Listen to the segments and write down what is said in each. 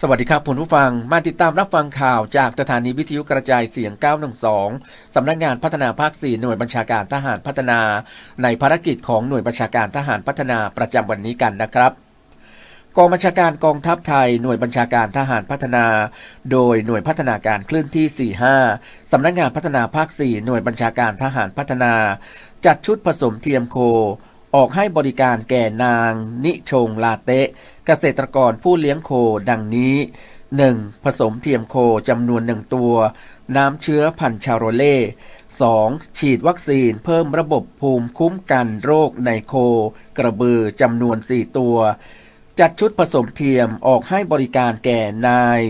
สวัสดีครับคุณผู้ฟังมาติดตามรับฟังข่าวจากสถานีวิทยุกระจายเสียง 912 สำนักงานพัฒนาภาค 4 หน่วยบัญชาการทหารพัฒนา ในภารกิจของหน่วยบัญชาการทหารพัฒนาประจำวันนี้กันนะครับ กองบัญชาการกองทัพไทย หน่วยบัญชาการทหารพัฒนา โดยหน่วยพัฒนาการคลื่นที่ 45 สำนักงานพัฒนาภาค 4 หน่วยบัญชาการทหารพัฒนา จัดชุดผสมเทียมโค ออกให้บริการแก่นาง นิชงลาเตะ เกษตรกรผู้เลี้ยงโคดังนี้ 1. ผสมเทียมโคจำนวนหนึ่งตัว น้ำเชื้อพันชาโรเล่ 2. ฉีดวัคซีนเพิ่มระบบภูมิคุ้มกันโรคในโค กระบือจำนวน 4 ตัว จัดชุดผสมเทียมออกให้บริการแก่นาย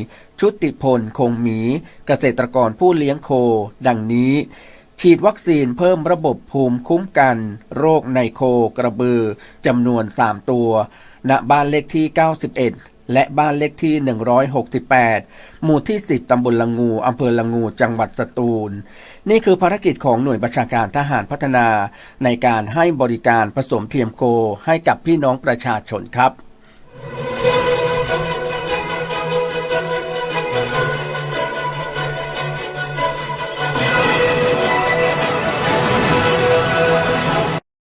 ชุติพลคงหมี เกษตรกรผู้เลี้ยงโค ดังนี้ ฉีดวัคซีนเพิ่มระบบภูมิคุ้มกัน โรคในโคกระบือจำนวน 3 ตัว ณ บ้านเลขที่ 91 และบ้านเลขที่ 168 หมู่ที่ 10 ตำบลละงู อำเภอละงู จังหวัดสตูล นี่คือภารกิจของหน่วยบัญชาการทหารพัฒนา ในการให้บริการผสมเทียมโคให้กับพี่น้องประชาชนครับ